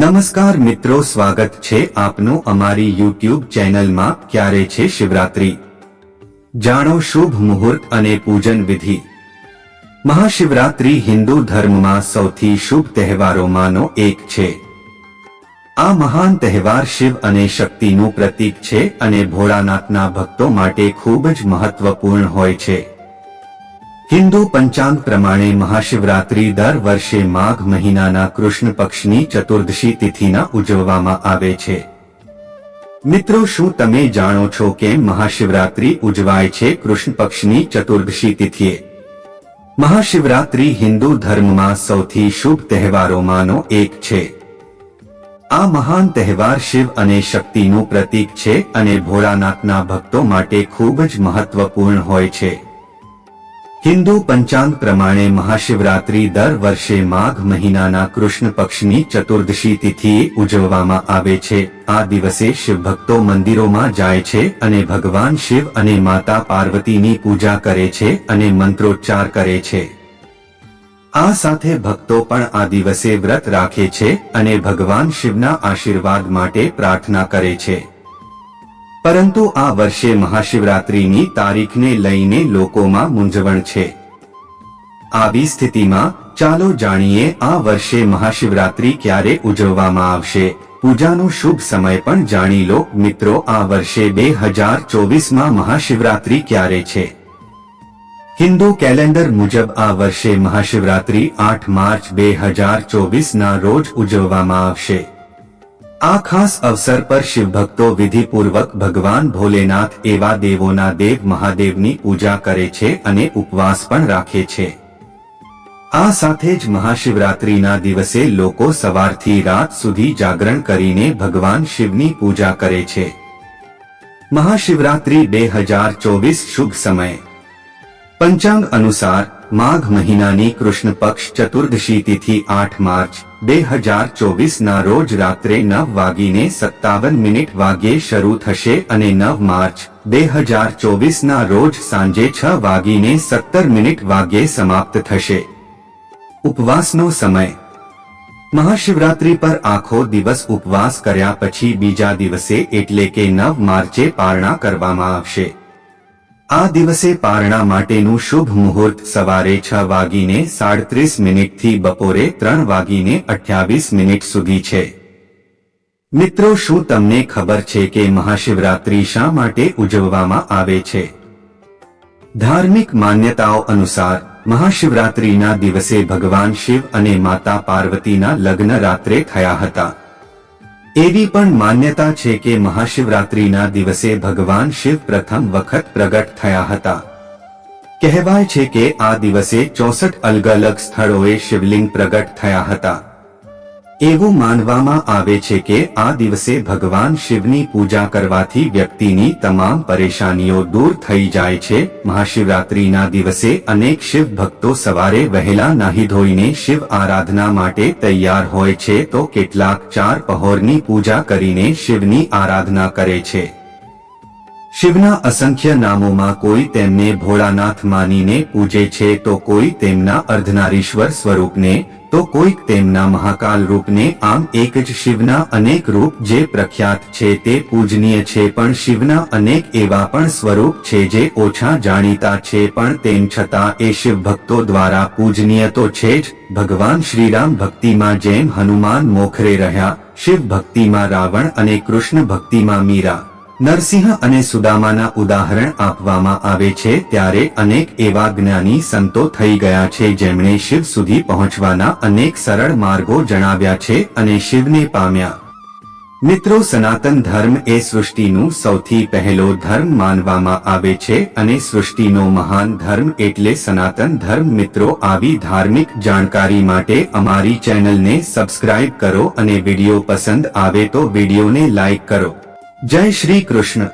નમસ્કાર મિત્રો, સ્વાગત છે આપનું અમારી યુટ્યુબ ચેનલમાં. ક્યારે છે શિવરાત્રી? જાણો શુભ મુહૂર્ત અને પૂજન વિધિ. મહાશિવરાત્રી હિન્દુ ધર્મમાં સૌથી શુભ તહેવારોમાંનો એક છે. આ મહાન તહેવાર શિવ અને શક્તિનું પ્રતીક છે અને ભોળાનાથના ભક્તો માટે ખૂબ જ મહત્વપૂર્ણ હોય છે. હિન્દુ પંચાંગ પ્રમાણે મહાશિવરાત્રી દર વર્ષે માઘ મહિનાના કૃષ્ણ પક્ષની ચતુર્દશી તિથિના ઉજવવામાં આવે છે. મિત્રો શું તમે જાણો છો કે મહાશિવરાત્રી ઉજવાય છે કૃષ્ણ પક્ષની ચતુર્દશી તિથિએ? મહાશિવરાત્રી હિન્દુ ધર્મમાં સૌથી શુભ તહેવારોમાંનો એક છે. આ મહાન તહેવાર શિવ અને શક્તિનું પ્રતીક છે અને ભોળાનાથના ભક્તો માટે ખૂબ જ મહત્વપૂર્ણ હોય છે. હિન્દુ પંચાંગ પ્રમાણે મહાશિવરાત્રી દર વર્ષે માઘ મહિનાના કૃષ્ણ પક્ષની ચતુર્દશી તિથિએ ઉજવવામાં આવે છે. આ દિવસે શિવભક્તો મંદિરોમાં જાય છે અને ભગવાન શિવ અને માતા પાર્વતીની પૂજા કરે છે અને મંત્રોચ્ચાર કરે છે. આ સાથે ભક્તો પણ આ દિવસે વ્રત રાખે છે અને ભગવાન શિવના આશીર્વાદ માટે પ્રાર્થના કરે છે. પરંતુ આ વર્ષે મહાશિવરાત્રીની તારીખને લઈને લોકોમાં મૂંઝવણ છે. આવી સ્થિતિમાં ચાલો જાણીએ આ વર્ષે મહાશિવરાત્રી ક્યારે ઉજવવામાં આવશે. પૂજાનો શુભ સમય પણ જાણી લો. મિત્રો, આ વર્ષે બે હજાર ચોવીસમાં મહાશિવરાત્રી ક્યારે છે? હિન્દુ કેલેન્ડર મુજબ આ વર્ષે મહાશિવરાત્રી આઠ માર્ચ બે હજાર ચોવીસના રોજ ઉજવવામાં આવશે. આ ખાસ અવસર પર શિવભક્તો વિધિપૂર્વક ભગવાન ભોલેનાથ એવા દેવોના દેવ મહાદેવની પૂજા કરે છે અને ઉપવાસ પણ રાખે છે. આ સાથે જ મહાશિવરાત્રીના દિવસે લોકો સવારથી રાત સુધી જાગરણ કરીને ભગવાન શિવની પૂજા કરે છે. મહાશિવરાત્રી બે હજાર ચોવીસ શુભ સમય. પંચાંગ અનુસાર, માઘ મહિનાની કૃષ્ણ પક્ષ ચતુર્દશી તિથિ આઠ માર્ચ બે હજાર ચોવીસના રોજ રાત્રે નવ વાગીને સત્તાવન મિનિટ વાગ્યે શરૂ થશે અને નવ માર્ચ, બે હજાર ચોવીસના રોજ સાંજે છ વાગીને સત્તર મિનિટ વાગ્યે સમાપ્ત થશે. ઉપવાસનો સમય. મહાશિવરાત્રી પર આખો દિવસ ઉપવાસ કર્યા પછી બીજા દિવસે એટલે કે નવ માર્ચે પારણા કરવામાં આવશે. આ દિવસે પારણા માટેનું શુભ મુહૂર્ત સવારે છ વાગીને સાડત્રીસ મિનિટથી બપોરે ત્રણ વાગીને અઠ્યાવીસ મિનિટ સુધી છે. મિત્રો, શું તમને ખબર છે કે મહાશિવરાત્રી શા માટે ઉજવવામાં આવે છે? ધાર્મિક માન્યતાઓ અનુસાર, મહાશિવરાત્રીના દિવસે ભગવાન શિવ અને માતા પાર્વતીના લગ્ન રાત્રે થયા હતા. એવી પણ માન્યતા છે કે મહાશિવરાત્રિના દિવસે ભગવાન શિવ પ્રથમ વખત પ્રગટ થયા હતા. કહેવાય છે કે આ દિવસે ચોસઠ અલગ અલગ સ્થળોએ શિવલિંગ પ્રગટ થયા હતા. એવું માનવામાં આવે છે કે આ દિવસે ભગવાન શિવની પૂજા કરવાથી વ્યક્તિની તમામ પરેશાનીઓ દૂર થઈ જાય છે. મહાશિવરાત્રીના દિવસે અનેક શિવ ભક્તો સવારે વહેલા નાહી ધોઈને શિવ આરાધના માટે તૈયાર હોય છે તો કેટલાક ચાર પહોરની પૂજા કરીને શિવની આરાધના કરે છે. શિવના અસંખ્ય નામોમાં કોઈ તેમને ભોળાનાથ માનીને પૂજે છે તો કોઈ તેમના અર્ધનારીશ્વર સ્વરૂપને તો કોઈક તેમના મહાકાલ રૂપને આમ એક જ શિવના અનેક રૂપ જે પ્રખ્યાત છે તે પૂજનીય છે પણ શિવના અનેક એવા પણ સ્વરૂપ છે જે ઓછા જાણીતા છે પણ તેમ છતાં એ શિવ ભક્તો દ્વારા પૂજનીય તો છે જ. ભગવાન શ્રીરામ ભક્તિમાં જેમ હનુમાન મોખરે રહ્યા, શિવ ભક્તિમાં રાવણ અને કૃષ્ણ ભક્તિમાં મીરા. નરસિંહ અને સુદામાના ઉદાહરણ આપવામાં આવે છે ત્યારે અનેક એવા જ્ઞાની સંતો થઈ ગયા છે જેમણે શિવ સુધી પહોંચવાના અનેક સરળ માર્ગો જણાવ્યા છે અને શિવને પામ્યા. મિત્રો, સનાતન ધર્મ એ સૃષ્ટિનું સૌથી પહેલો ધર્મ માનવામાં આવે છે અને સૃષ્ટિનો મહાન ધર્મ એટલે સનાતન ધર્મ. મિત્રો, આવી ધાર્મિક જાણકારી માટે અમારી ચેનલને સબસ્ક્રાઇબ કરો અને વીડિયો પસંદ આવે તો વિડિયોને લાઇક કરો. જય શ્રી કૃષ્ણ.